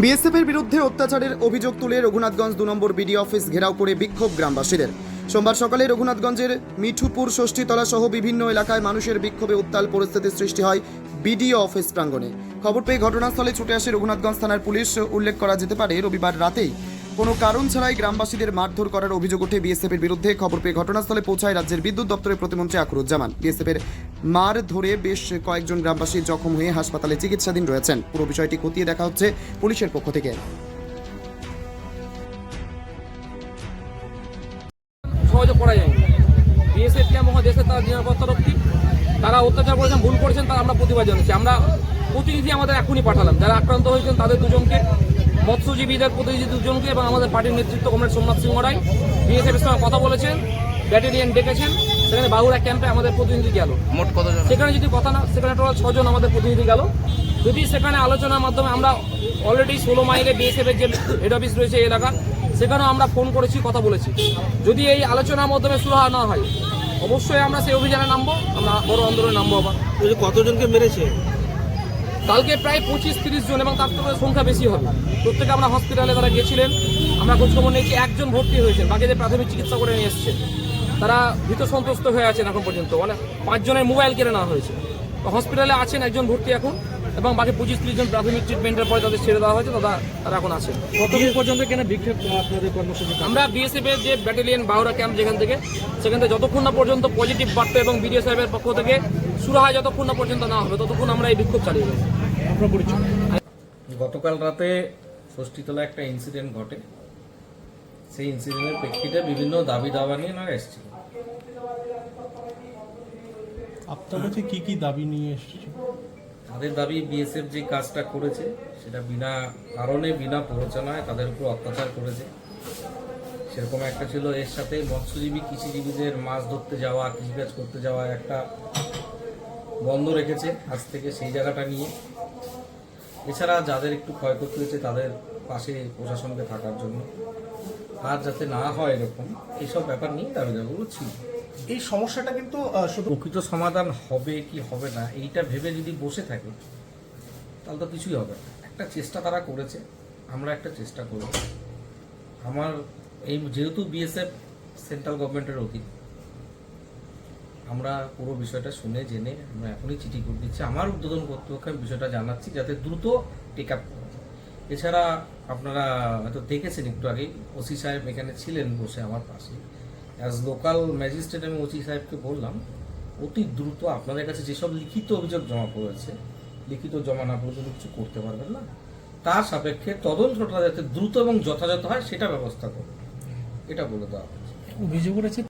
বিএসএফের বিরুদ্ধে অত্যাচারের অভিযোগ তুলে রঘুনাথগঞ্জ দু নম্বর বিডি অফিস ঘেরাও করে বিক্ষোভ গ্রামবাসীদের। সোমবার সকালে রঘুনাথগঞ্জের মিঠুপুর ষষ্ঠীতলা সহ বিভিন্ন এলাকায় মানুষের বিক্ষোভে উত্তাল পরিস্থিতির সৃষ্টি হয় বিডিও অফিস প্রাঙ্গণে। খবর পেয়ে ঘটনাস্থলে ছুটে আসে রঘুনাথগঞ্জ থানার পুলিশ। উল্লেখ করা যেতে পারে, রবিবার রাতেই কোনো কারণ ছাড়াই গ্রামবাসীদের মারধর করার অভিযোগ ওঠে বিএসএফের বিরুদ্ধে। খবর পেয়ে ঘটনাস্থলে পৌঁছায় রাজ্যের বিদ্যুৎ দপ্তরের প্রতিমন্ত্রী আকরুজ্জামান। বিএসএফের মার ধরে বেশ কয়েকজন গ্রামবাসী জখম হয়ে হাসপাতালে চিকিৎসাধীন রয়েছেন। পুরো বিষয়টি খতিয়ে দেখা হচ্ছে পুলিশের পক্ষ থেকে। যায় তারা তারা অত্যাচার করেছেন, ভুল করেছেন, তারা আমরা প্রতিবাদ জানাচ্ছি। আমরা প্রতিনিধি আমাদের এখনই পাঠালাম। যারা আক্রান্ত হয়েছেন, তাদের দুজনকে মৎস্যজীবীদের প্রতিনিধি দুজনকে এবং আমাদের পার্টির নেতৃত্ব কমরেড সোমনাথ সিংহ রায় বিএসএফ এর সঙ্গে কথা বলেছেন ব্যাটালিয়ান ডেকেছেন সেখানে বাহুরা ক্যাম্পে আমাদের প্রতিনিধি গেল। মোট কতজন? সেখানে যদি কথা না সেখানে টোটাল ছজন আমাদের প্রতিনিধি গেল। যদি সেখানে আলোচনার মাধ্যমে আমরা অলরেডি ষোলো মাইলে বিএসএফ এর যে হেড অফিস রয়েছে এই এলাকা সেখানেও আমরা ফোন করেছি কথা বলেছি। যদি এই আলোচনার মাধ্যমে সুরাহা না হয় অবশ্যই আমরা সেই অভিযানে নামবো আমরা বড় আন্দোলনে নামবো আবার। কতজনকে মেরেছে? কালকে প্রায় পঁচিশ তিরিশ জন এবং তার থেকে সংখ্যা বেশি হবে। প্রত্যেকে আমরা হসপিটালে তারা গেছিলেন। আমরা খোঁজখবর নিয়েছি, একজন ভর্তি হয়েছেন। বাকিদের প্রাথমিক চিকিৎসা করে নিয়ে এসছে। তারা ভীত সন্ত্রস্ত হয়ে আছেন এখন পর্যন্ত। মানে পাঁচজনের মোবাইল কেড়ে নেওয়া হয়েছে। হসপিটালে আছেন একজন ভর্তি এখন। এবং বাকি পঁচিশ তিরিশ জন প্রাথমিক ট্রিটমেন্টের পরে তাদের ছেড়ে দেওয়া হয়েছে তারা তারা এখন কতদিন পর্যন্ত কেন বিক্ষোভ আপনাদের কর্মসূচি আমরা বিএসএফ এর যে ব্যাটালিয়ন বাহুরা ক্যাম্প যেখান থেকে সেখান থেকে যতক্ষণ না পর্যন্ত পজিটিভ বার্তা এবং বিডিও সাহেবের পক্ষ থেকে শুরু হয় যতক্ষণ না পর্যন্ত না হবে ততক্ষণ আমরা এই বিক্ষোভ চালিয়ে যাব। গতকাল রাতে ষষ্ঠীতলা একটা ইনসিডেন্ট ঘটে। সেই ইনসিডেন্টের প্রেক্ষিতে বিভিন্ন দাবি দাবা নিয়ে ওনারা এসেছিল। আপনার কাছে কি কি দাবি নিয়ে এসেছে? তাদের দাবি বিএসএফ যে কাজটা করেছে, সেটা বিনা কারণে, বিনা প্ররোচনায় তাদের উপর অত্যাচার করেছে। সেরকম একটা ছিল এর সাথে মৎস্যজীবী, কৃষিজীবীদের মাছ ধরতে যাওয়া, কৃষিকাজ করতে যাওয়া একটা বন্ধ রেখেছে আজ থেকে সেই জায়গাটা নিয়ে। এছাড়া যাদের একটু ক্ষয়ক্ষতি হয়েছে, তাদের পাশে প্রশাসনকে থাকার জন্য। আর যাতে না হয় এরকম এইসব ব্যাপার নিয়ে দাবি দাবিগুলো ছিল এই সমস্যাটা কিন্তু শুধু প্রকৃত সমাধান হবে কি হবে না, এইটা ভেবে যদি বসে থাকে, তাহলে তো কিছুই হবে না। একটা চেষ্টা তারা করেছে, আমরা একটা চেষ্টা করেছি আমার এই, যেহেতু বিএসএফ সেন্ট্রাল গভর্নমেন্টের অধীন, আমরা পুরো বিষয়টা শুনে, জেনে আমরা এখনই চিঠি করে দিচ্ছি। আমার উদ্বোধন কর্তৃপক্ষকে আমি বিষয়টা জানাচ্ছি, যাতে দ্রুত টেক আপ এছাড়া আপনারা হয়তো দেখেছেন একটু আগে ওসি সাহেব এখানে ছিলেন বসে আমার পাশে অ্যাজ লোকাল ম্যাজিস্ট্রেট আমি ওসি সাহেবকে বললাম, অতি দ্রুত আপনাদের কাছে যেসব লিখিত অভিযোগ জমা পড়েছে, লিখিত জমা না পর্যন্ত কিছু করতে পারবেন না, তার সাপেক্ষে তদন্তটা যাতে দ্রুত এবং যথাযথ হয় সেটা ব্যবস্থা করুন। এটা বলে দেওয়া হয়েছে। অভিযোগ